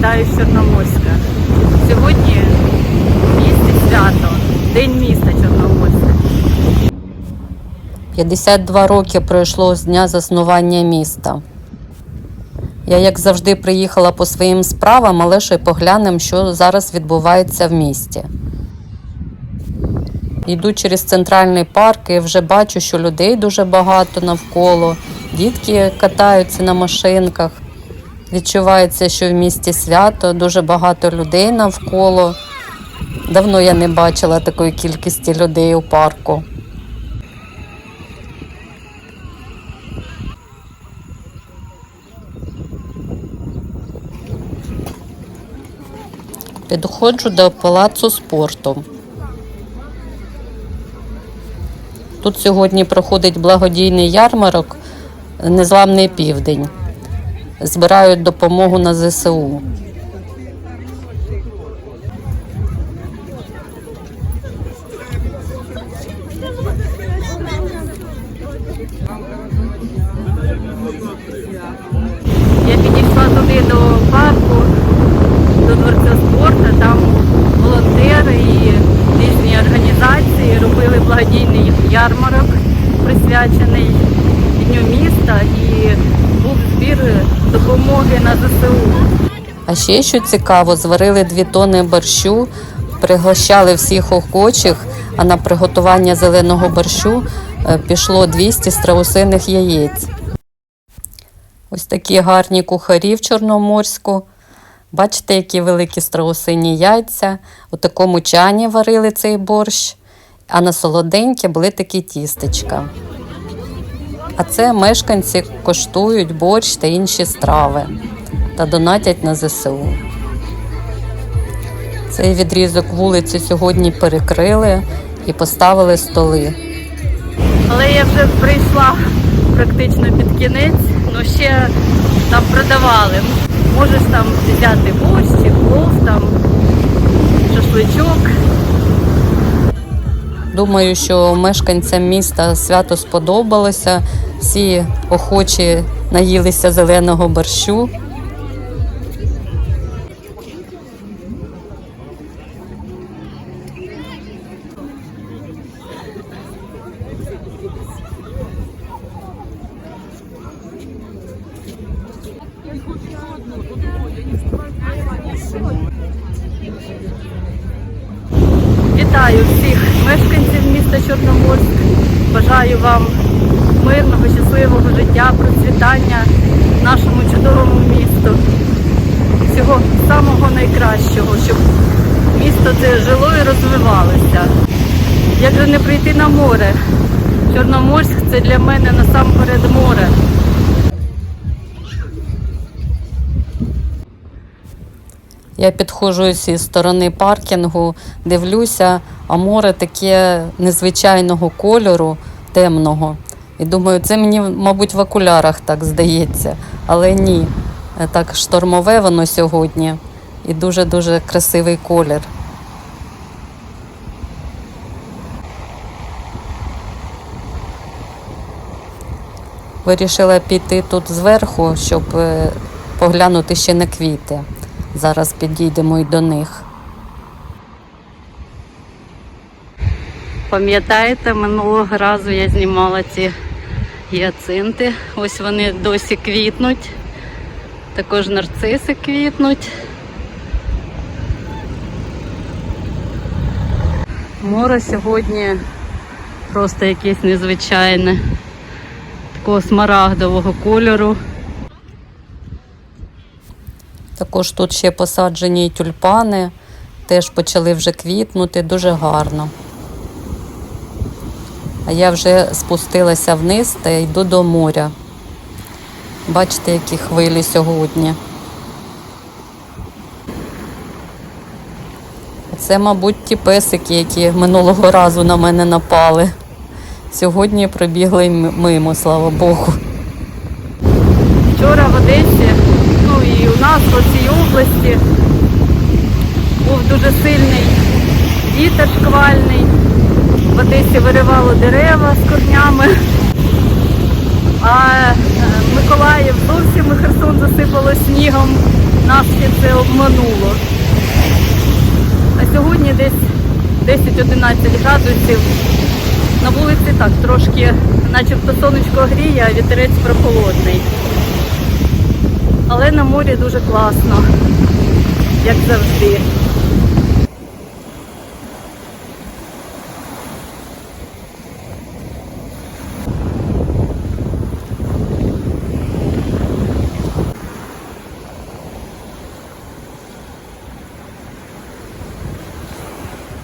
вітаю з Чорноморська. Сьогодні в місті свято, День міста Чорноморська. 52 роки пройшло з дня заснування міста. Я, як завжди, приїхала по своїм справам, але ще й поглянем, що зараз відбувається в місті. Йду через центральний парк і вже бачу, що людей дуже багато навколо. Дітки катаються на машинках. Відчувається, що в місті свято, дуже багато людей навколо. Давно я не бачила такої кількості людей у парку. Підходжу до палацу спорту. Тут сьогодні проходить благодійний ярмарок Незламний південь. Збирають допомогу на ЗСУ. Я підійшла туди до парку, до дворця спорту, там волонтери і різні організації робили благодійний ярмарок, присвячений Дню міста і збір допомоги на ЗСУ. А ще що цікаво, зварили дві тони борщу, пригощали всіх охочих, а на приготування зеленого борщу е, пішло 200 страусиних яєць. Ось такі гарні кухарі в Чорноморську. Бачите, які великі страусині яйця. У такому чані варили цей борщ, а на солоденьке були такі тістечка. А це мешканці коштують борщ та інші страви та донатять на ЗСУ. Цей відрізок вулиці сьогодні перекрили і поставили столи. Але я вже прийшла практично під кінець, ну ще там продавали. Можеш там взяти борщ плов, там шашличок. Думаю, що мешканцям міста свято сподобалося. Всі охочі наїлися зеленого борщу. Вітаю всіх мешканців міста Чорноморськ. Бажаю вам мирного, щасливого життя, процвітання нашому чудовому місту. Всього самого найкращого, щоб місто це жило і розвивалося. Як же не прийти на море? Чорноморськ це для мене насамперед море. Я підходжу зі сторони паркінгу, дивлюся, а море таке незвичайного кольору, темного. І думаю, це мені, мабуть, в окулярах так здається. Але ні. Е, Так штормове воно сьогодні і дуже-дуже красивий колір. Вирішила піти тут зверху, щоб е, поглянути ще на квіти. Зараз підійдемо і до них. Пам'ятаєте, минулого разу я знімала ці гіацинти. Ось вони досі квітнуть. Також нарциси квітнуть. Море сьогодні просто якесь незвичайне, такого смарагдового кольору. Також тут ще посаджені тюльпани, теж почали вже квітнути, дуже гарно. А я вже спустилася вниз та йду до моря. Бачите, які хвилі сьогодні. Це, мабуть, ті песики, які минулого разу на мене напали. Сьогодні пробігли мимо, слава Богу. Вчора в Одесі, ну і у нас в цій області був дуже сильний вітер шквальний. В Одесі виривало дерева з корнями. А е, Миколаїв зовсім і Херсон засипало снігом. Нас ще це обмануло. А сьогодні десь 10-11 градусів. На вулиці так трошки, начебто сонечко гріє, а вітерець прохолодний. Але на морі дуже класно, як завжди.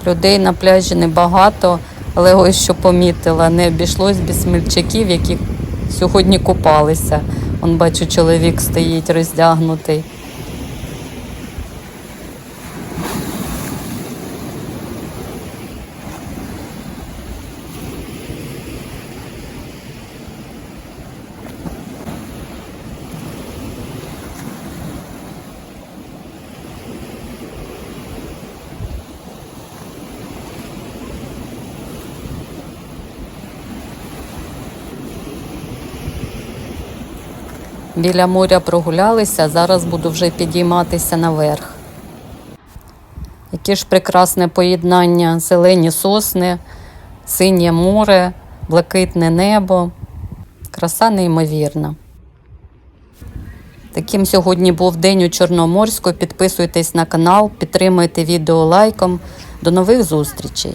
Людей на пляжі небагато, але ось що помітила, не обійшлось без смільчаків, які сьогодні купалися. Он бачу, чоловік стоїть роздягнутий. Біля моря прогулялися, зараз буду вже підійматися наверх. Яке ж прекрасне поєднання зелені сосни, синє море, блакитне небо. Краса неймовірна. Таким сьогодні був день у Чорноморську. Підписуйтесь на канал, підтримуйте відео лайком. До нових зустрічей!